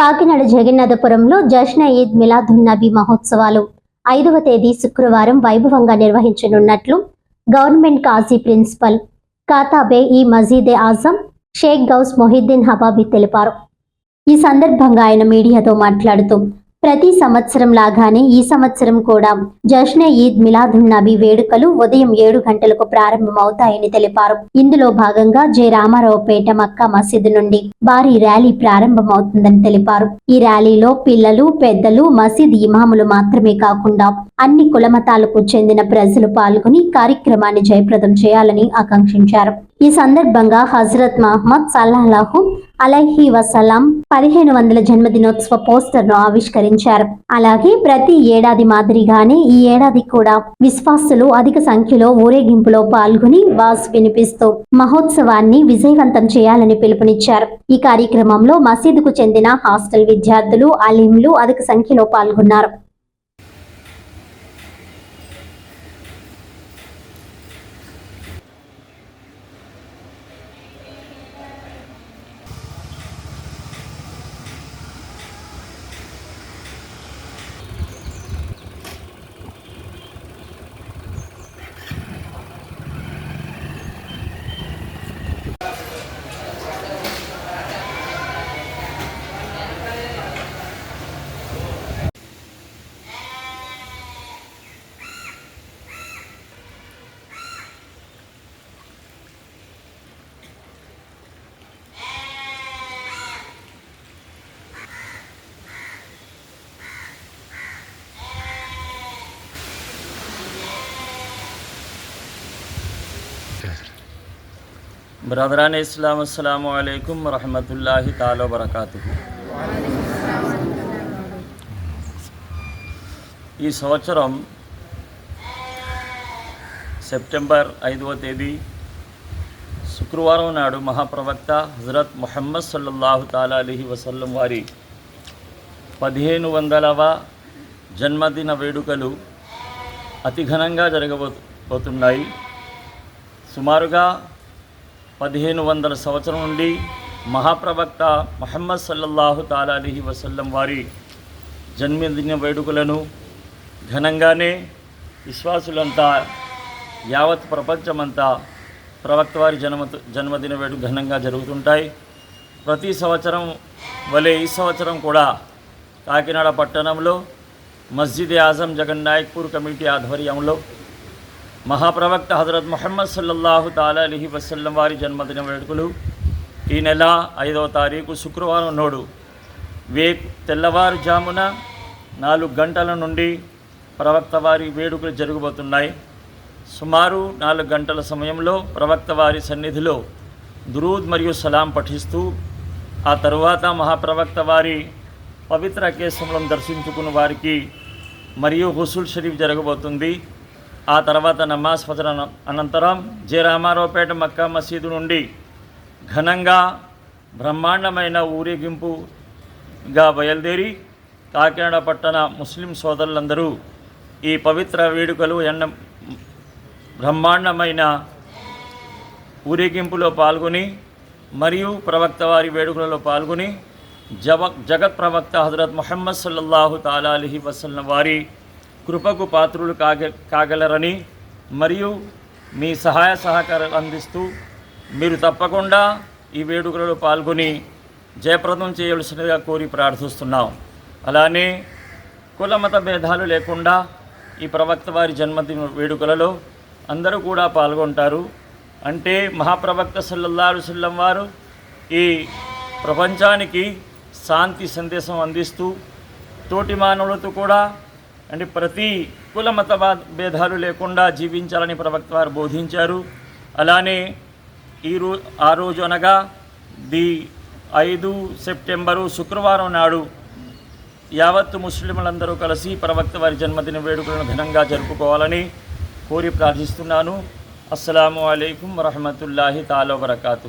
కాకినాడ జగన్నాథపురంలో జష్న ఈద్ మిలాదున్ నబీ మహోత్సవాలు. ఐదవ తేదీ శుక్రవారం వైభవంగా నిర్వహించనున్నట్లు గవర్నమెంట్ కాజీ ప్రిన్సిపల్ కాతాబే ఈ మజీదే ఆజం షేక్ గౌస్ మొహిద్దీన్ హబాబీ తెలిపారు. ఈ సందర్భంగా ఆయన మీడియాతో మాట్లాడుతూ ప్రతి సంవత్సరం లాగానే ఈ సంవత్సరం కూడా జష్నే ఈద్ మిలాదున్ నబీ వేడుకలు ఉదయం ఏడు గంటలకు ప్రారంభమవుతాయని తెలిపారు. ఇందులో భాగంగా జె రామారావుపేట మక్కా మసీదు నుండి భారీ ర్యాలీ ప్రారంభమవుతుందని తెలిపారు. ఈ ర్యాలీలో పిల్లలు పెద్దలు మసీద్ ఇమాములు మాత్రమే కాకుండా అన్ని కులమతాలకు చెందిన ప్రజలు పాల్గొని కార్యక్రమాన్ని జయప్రదం చేయాలని ఆకాంక్షించారు. ఈ సందర్భంగా హజరత్ మహమ్మద్ సల్లాహు అలహీ వసలాం పదిహేను వందల జన్మదినోత్సవ పోస్టర్ను ఆవిష్కరించారు. అలాగే ప్రతి ఏడాది మాదిరిగానే ఈ ఏడాది కూడా విశ్వాసులు అధిక సంఖ్యలో ఊరేగింపులో పాల్గొని వాస్ వినిపిస్తూ మహోత్సవాన్ని విజయవంతం చేయాలని పిలుపునిచ్చారు. ఈ కార్యక్రమంలో మసీదుకు చెందిన హాస్టల్ విద్యార్థులు అలీంలు అధిక సంఖ్యలో పాల్గొన్నారు. బ్రదరాన్ ఇస్లాం అస్సలం అయికం రహమతుల్లాహి తాలో బరకాతు ఈ సంవత్సరం సెప్టెంబర్ ఐదవ తేదీ శుక్రవారం నాడు మహాప్రవక్త హజరత్ మొహమ్మద్ సల్లల్లాహు తాలా అలీహి వసల్లం వారి పదిహేను వందలవ జన్మదిన వేడుకలు అతి ఘనంగా జరగబోతున్నాయి సుమారుగా పదిహేను వందల సంవత్సరం నుండి మహాప్రవక్త మహమ్మద్ సల్లల్లాహు తాలా అలీహి వసల్లం వారి జన్మదిన వేడుకలను ఘనంగానే విశ్వాసులంతా యావత్ ప్రపంచమంతా ప్రవక్త వారి జన్మ జన్మదిన వేడుక ఘనంగా జరుగుతుంటాయి. ప్రతి సంవత్సరం వలె ఈ సంవత్సరం కూడా కాకినాడ పట్టణంలో మస్జిద్ ఆజం జగన్ నాయక్పూర్ కమిటీ ఆధ్వర్యంలో మహాప్రవక్త హజరత్ ముహమ్మద్ సల్లల్లాహు తాలా అలీ వసల్లం వారి జన్మదిన వేడుకలు. ఈ నెల ఐదవ తారీఖు శుక్రవారం నోడు వే తెల్లవారుజామున నాలుగు గంటల నుండి ప్రవక్త వారి వేడుకలు జరగబోతున్నాయి. సుమారు నాలుగు గంటల సమయంలో ప్రవక్త వారి సన్నిధిలో దురూద్ మరియు సలాం పఠిస్తూ ఆ తరువాత మహాప్రవక్త వారి పవిత్ర కేశములను దర్శించుకున్న వారికి మరియు హుసుల్ షరీఫ్ జరగబోతుంది. ఆ తర్వాత నమాజ్ ఫజర్ అనంతరం జె రామారావుపేట మక్కా మసీదు నుండి ఘనంగా బ్రహ్మాండమైన ఊరేగింపుగా బయలుదేరి కాకినాడ పట్టణ ముస్లిం సోదరులందరూ ఈ పవిత్ర వేడుకలు ఎన్న బ్రహ్మాండమైన ఊరేగింపులో పాల్గొని మరియు ప్రవక్త వారి వేడుకలలో పాల్గొని జవ జగత్ ప్రవక్త హజరత్ ముహమ్మద్ సల్లల్లాహు తాలా అలీహి వసల్లం వారి కృపకు పాత్రులు కాగ కాగలరని మరియు మీ సహాయ సహకారాలు అందిస్తూ మీరు తప్పకుండా ఈ వేడుకలలో పాల్గొని జయప్రదం చేయవలసినదిగా కోరి ప్రార్థిస్తున్నాం. అలానే కులమత భేదాలు లేకుండా ఈ ప్రవక్త వారి జన్మదిన వేడుకలలో అందరూ కూడా పాల్గొంటారు. అంటే మహాప్రవక్త సల్లల్లాహు సల్లం వారు ఈ ప్రపంచానికి శాంతి సందేశం అందిస్తూ తోటి మానవులతో కూడా అంటే ప్రతి కుల మత భేదాలు లేకుండా జీవించాలని ప్రవక్త వారు బోధించారు. అలానే ఈ రో ఆ రోజు అనగా ది ఐదు సెప్టెంబరు శుక్రవారం నాడు యావత్తు ముస్లింలందరూ కలిసి ప్రవక్త వారి జన్మదిన వేడుకలను ఘనంగా జరుపుకోవాలని కోరి ప్రార్థిస్తున్నాను. అస్సలాము అలైకుం వరహమతుల్లాహి తాలో వరకాతు